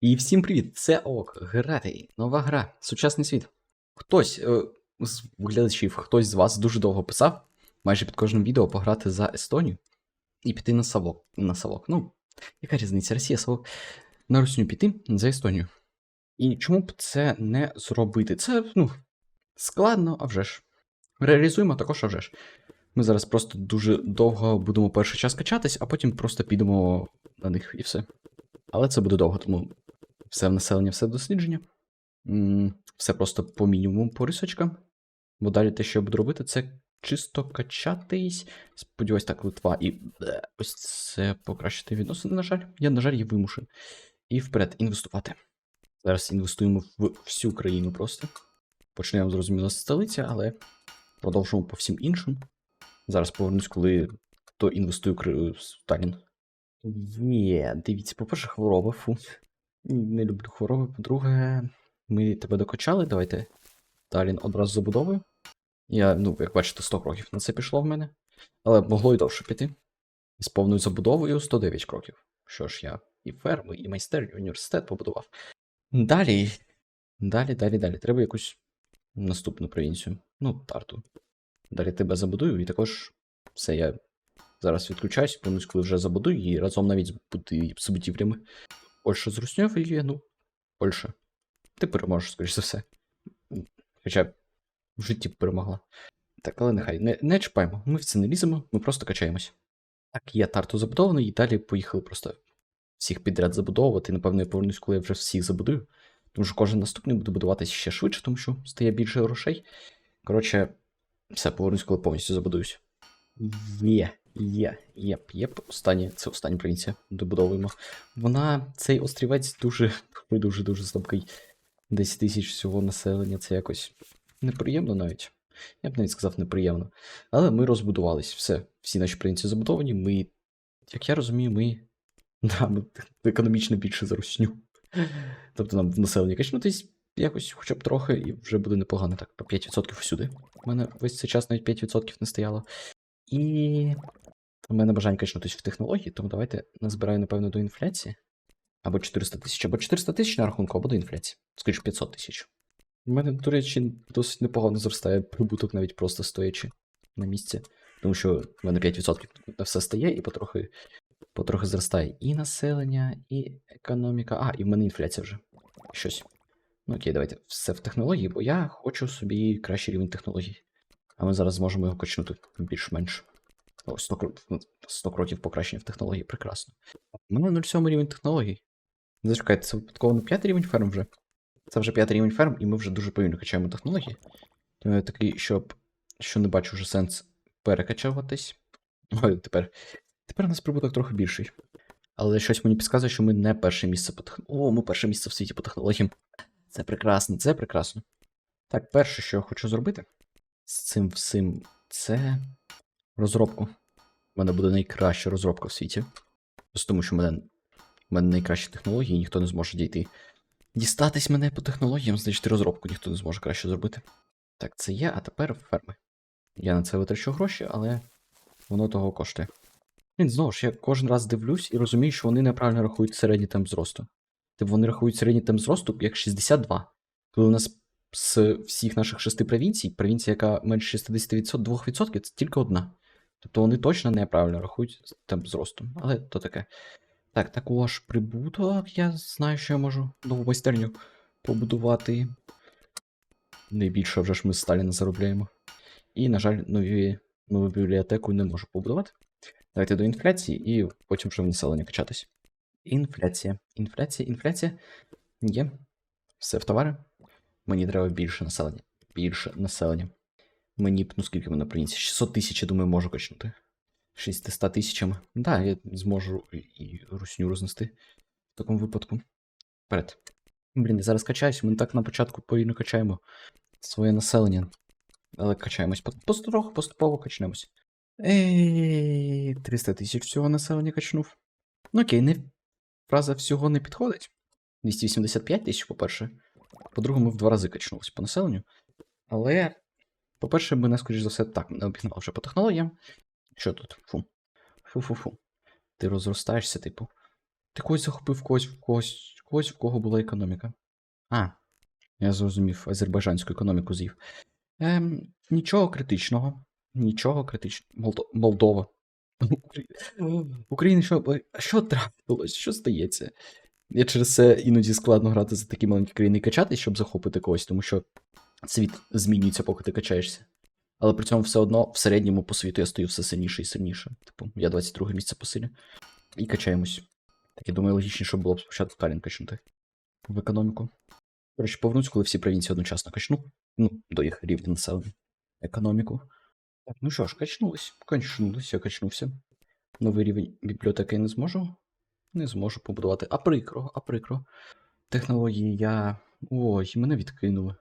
І всім привіт! Це ОК, грати, нова гра, сучасний світ. Хтось е, з глядачів, хтось з вас дуже довго писав, майже під кожним відео пограти за Естонію і піти на Савок. На Савок. Ну, яка різниця? Росія, Савок. На Русню піти за Естонію. І чому б це не зробити? Це, ну, складно, а вже ж. Реалізуємо також, а вже ж. Ми зараз просто дуже довго будемо перший час качатись, а потім просто підемо на них і все. Але це буде довго, тому все в населення, все в дослідження. Все просто по мінімуму по рисочкам. Бо далі те, що я буду робити, це чисто качатись. Сподіваюсь, так, Литва і ось це покращити відносини, на жаль. Я, на жаль, є вимушений. І вперед, інвестувати. Зараз інвестуємо в всю країну просто. Почнемо, зрозуміло, з столиці, але продовжуємо по всім іншим. Зараз повернусь, коли то інвестую в Сталін. Є, дивіться, по-перше, хвороба, фу. Не люблю хвороби. По-друге, ми тебе докачали, давайте. Талін одразу забудовую. Я, ну, як бачите, 100 кроків на це пішло в мене. Але могло й довше піти. З повною забудовою 109 кроків. Що ж, я і ферму, і майстерню, і університет побудував. Далі. Далі, далі, далі. Треба якусь наступну провінцію. Ну, тарту. Далі тебе забудую, і також все, я зараз відключаюсь, повернусь, коли вже забудую, і разом навіть з будівлями. Польща з Руснею воює, ну, Польща. Ти переможеш, скоріш за все. Хоча в житті б перемогла. Так, але нехай, не, не чіпаємо. Ми в це не ліземо, ми просто качаємось. Так, є тарту забудований, і далі поїхали просто всіх підряд забудовувати. Напевно, я повернусь, коли я вже всіх забудую. Тому що кожен наступний буде будуватися ще швидше, тому що стає більше грошей. Коротше, все, повернусь, коли повністю забудуюсь. Є, є, єп, єп. Останнє, це остання провінція. Добудовуємо. Вона, цей острівець дуже, дуже, дуже слабкий. 10 тисяч всього населення, це якось неприємно навіть. Я б навіть сказав неприємно. Але ми розбудувались. Все, всі наші провінції забудовані. Ми, як я розумію, ми. Да, ми економічно більше за русню. Тобто нам в населення качнутись якось хоча б трохи, і вже буде непогано. Так, по 5% всюди. У мене весь цей час навіть 5% не стояло. І у мене бажання качнутись в технології, тому давайте назбираю, напевно, до інфляції. Або 400 тисяч, або 400 тисяч на рахунку, або до інфляції. Скоріше 500 тисяч. У мене, до речі, досить непогано зростає прибуток, навіть просто стоячи на місці. Тому що в мене 5% на все стає і потрохи, потрохи зростає і населення, і економіка. А, і в мене інфляція вже. Щось. Ну окей, давайте все в технології, бо я хочу собі кращий рівень технологій. А ми зараз зможемо його качнути більш-менш. О, 100, ну, 100 кроків покращення в технології, прекрасно. У мене 0,7 рівень технологій. Зачекайте, це випадково не 5 рівень ферм вже. Це вже 5 рівень ферм, і ми вже дуже повільно качаємо технології. Тому я такий, щоб, що не бачу вже сенс перекачуватись. Ой, тепер. Тепер у нас прибуток трохи більший. Але щось мені підказує, що ми не перше місце по технологіям. О, ми перше місце в світі по технологіям. Це прекрасно, це прекрасно. Так, перше, що я хочу зробити з цим всім, це розробку. У мене буде найкраща розробка в світі. Просто тому, що в мене, в мене найкращі технології, і ніхто не зможе дійти. Дістатись мене по технологіям, значить розробку ніхто не зможе краще зробити. Так, це є, а тепер ферми. Я на це витрачу гроші, але воно того коштує. Він знову ж, я кожен раз дивлюсь і розумію, що вони неправильно рахують середній темп зросту. Типу вони рахують середній темп зросту як 62. Коли у нас з всіх наших шести провінцій, провінція, яка менше 60%, 2%, це тільки одна. Тобто вони точно неправильно рахують темп зросту. Але то таке. Так, також прибуток. Я знаю, що я можу нову майстерню побудувати. Найбільше вже ж ми з Сталіна заробляємо. І, на жаль, нові, нову бібліотеку не можу побудувати. Давайте до інфляції і потім вже в населення качатись. Інфляція. Інфляція, інфляція. Є. Все в товари. Мені треба більше населення. Більше населення. Мені ну скільки мене приніс? 600 тисяч, я думаю, можу качнути. 600 тисячами. Да, я зможу і- русню рознести в такому випадку. Вперед. Блін, я зараз качаюсь, ми так на початку повільно качаємо своє населення. Але качаємось. По- Потроху, поступово качнемось. Ей, 300 тисяч всього населення качнув. Ну окей, не... фраза всього не підходить. 285 тисяч, по-перше. По-друге, ми в два рази качнулися по населенню. Але, по-перше, мене, скоріш за все, так, мене обігнало вже по технологіям. Що тут? Фу. Фу-фу-фу. Ти розростаєшся, типу. Ти когось захопив когось, в когось, когось, в кого була економіка. А, я зрозумів, азербайджанську економіку з'їв. Ем, нічого критичного. Нічого критичного. Молдо... Молдова. Україна, що, що трапилось? Що стається? Я через це іноді складно грати за такі маленькі країни і качатись, щоб захопити когось, тому що світ змінюється, поки ти качаєшся. Але при цьому все одно в середньому по світу я стою все сильніше і сильніше. Типу, я 22 місце по силі. І качаємось. Так я думаю, логічніше було б спочатку Талін качнути в економіку. Коротше, повернусь, коли всі провінції одночасно качну. Ну, до їх рівня населення. Економіку. Так, ну що ж, качнулись. Качнулись, я качнувся. Новий рівень бібліотеки не зможу. Не зможу побудувати. А прикро, а прикро. Технології я. Ой, мене відкинули.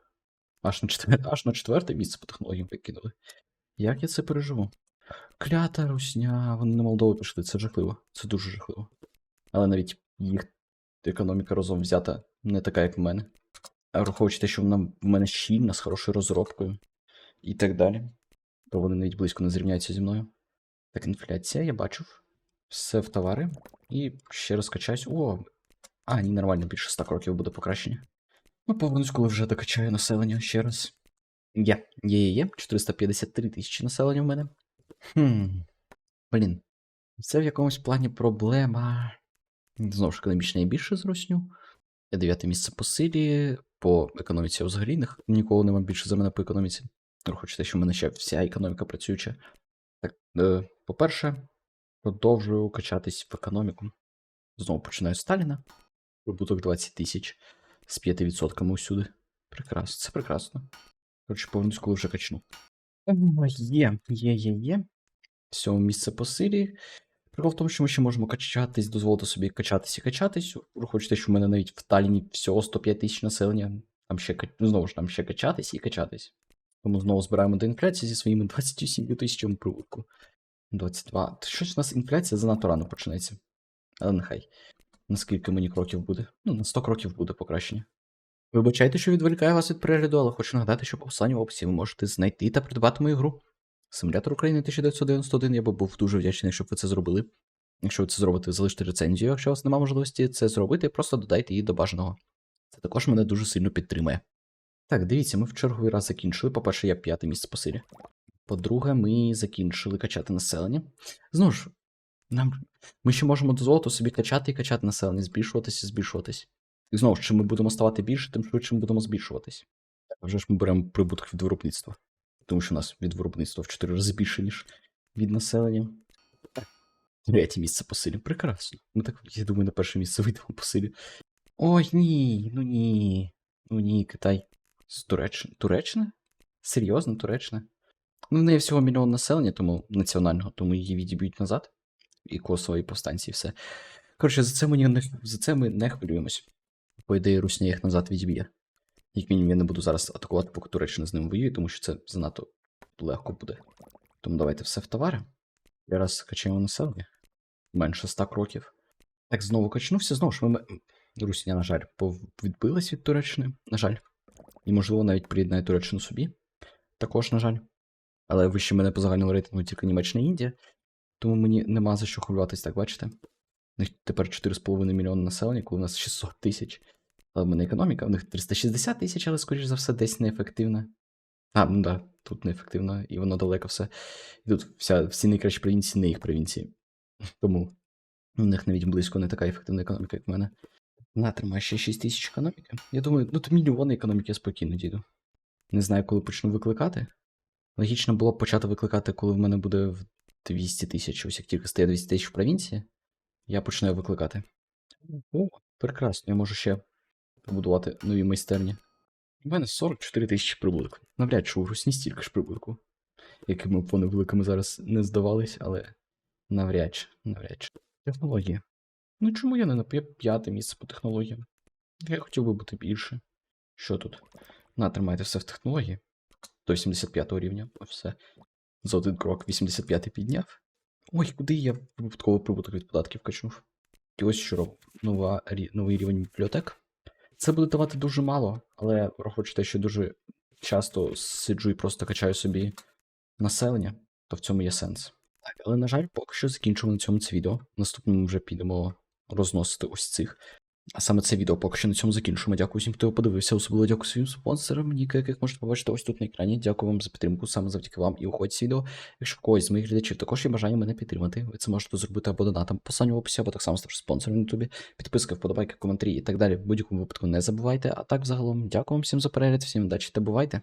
Аж на, четвер... Аж на четверте місце по технологіям викинули. Як я це переживу? Клята русня, вони на Молдову пішли, це жахливо. Це дуже жахливо. Але навіть їх економіка разом взята не така, як в мене. А враховуючи те, що вона в мене щільна, з хорошою розробкою і так далі, то вони навіть близько не зрівняються зі мною. Так, інфляція, я бачив. Все в товари. І ще раз качаюсь. О! А, ні, нормально, більше 100 кроків буде покращення. Ну, повернусь, коли вже докачаю населення ще раз. Є, є, є, є. 453 тисячі населення в мене. Хм. Блін. Це в якомусь плані проблема. Знову ж економічно я більше зросню. Я дев'яте місце по силі, по економіці взагалі ніколи нема більше за мене по економіці. Хоч те, що в мене ще вся економіка працююча. Так, е, по-перше, продовжую качатись в економіку. Знову починаю з Сталіна. Прибуток 20 тисяч з 5% усюди. Прекрасно, це прекрасно. Коротше, повернусь, коли вже качну. Є, є, є, є. Сьоме місце по силі. Прикол в тому, що ми ще можемо качатись, дозволити собі качатись і качатись. Враховуючи те, що в мене навіть в Талліні всього 105 тисяч населення. Там ще ну, знову ж там ще качатись і качатись. Тому знову збираємо до інфляції зі своїми 27 тисячами прибутку. 22. Та Щось у нас інфляція занадто рано почнеться. Але нехай. Наскільки мені кроків буде? Ну, на 100 кроків буде покращення. Вибачайте, що відволікаю вас від перегляду, але хочу нагадати, що по останньому описі ви можете знайти та придбати мою гру. Симулятор України 1991, я би був дуже вдячний, якщо б ви це зробили. Якщо ви це зробите, залиште рецензію, якщо у вас немає можливості це зробити, просто додайте її до бажаного. Це також мене дуже сильно підтримує. Так, дивіться, ми в черговий раз закінчили. По-перше, я п'яте місце по силі. По-друге, ми закінчили качати населення. Знову ж, нам... ми ще можемо дозволити собі качати і качати населення, збільшуватись і збільшуватись. І знову ж, чим ми будемо ставати більше, тим швидше ми будемо збільшуватись. А вже ж ми беремо прибуток від виробництва. Тому що у нас від виробництва в 4 рази більше, ніж від населення. Третє місце по силі. Прекрасно. Ми так, я думаю, на перше місце вийдемо по силі. Ой, ні, ну ні. Ну ні, Китай. З Туреччини. Туреччина? Серйозно, Туреччина? Ну, в неї всього мільйон населення, тому національного, тому її відіб'ють назад. І Косово, і повстанці, і все. Коротше, за це, мені не, за це ми не хвилюємось. По ідеї, Русня їх назад відіб'є. Як мінімум, я не буду зараз атакувати, поки Туреччина з ним воює, тому що це занадто легко буде. Тому давайте все в товари. Я раз качаємо населення. Менше 100 кроків. Так, знову качнувся, знову ж ми. Русня, на жаль, відбилась від Туреччини. На жаль. І, можливо, навіть приєднає Туреччину собі. Також, на жаль. Але вище мене по загальному рейтингу тільки Німеччина і Індія. Тому мені нема за що хвилюватись, так бачите? У них тепер 4,5 мільйони населення, коли у нас 600 тисяч. Але в мене економіка, у них 360 тисяч, але, скоріш за все, десь неефективна. А, ну да, тут неефективно, і воно далеко все. І тут вся, всі найкращі провінції не їх провінції. Тому у них навіть близько не така ефективна економіка, як в мене. На, тримай ще 6 тисяч економіки. Я думаю, ну то мільйони економіки я спокійно дійду. Не знаю, коли почну викликати. Логічно було б почати викликати, коли в мене буде в 200 тисяч. Ось як тільки стає 200 тисяч в провінції, я почну викликати. О, прекрасно, я можу ще побудувати нові майстерні. У мене 44 тисячі прибуток. Навряд чи у Русні стільки ж прибутку. Якими б вони великими зараз не здавались, але навряд чи, навряд чи. Технології. Ну чому я не на п'яте місце по технологіям? Я хотів би бути більше. Що тут? На, тримайте все в технології. До 75 рівня. Все. За один крок 85 підняв. Ой, куди я випадково прибуток від податків качнув? І ось що робив. Нова, новий рівень бібліотек. Це буде давати дуже мало, але враховуючи те, що дуже часто сиджу і просто качаю собі населення, то в цьому є сенс. Так, але, на жаль, поки що закінчимо на цьому це відео. В наступному вже підемо розносити ось цих. А саме це відео поки що на цьому закінчуємо. Дякую всім, хто його подивився. Особливо дякую своїм спонсорам, ніка, яких можете побачити ось тут на екрані. Дякую вам за підтримку, саме завдяки вам і уходь з відео. Якщо в когось з моїх глядачів також є бажання мене підтримати, ви це можете зробити або донатом по посиланню в описі, або так само ставши спонсором на ютубі. Підписка, вподобайки, коментарі і так далі. В будь-якому випадку не забувайте. А так, загалом, дякую вам всім за перегляд, всім удачі та бувайте.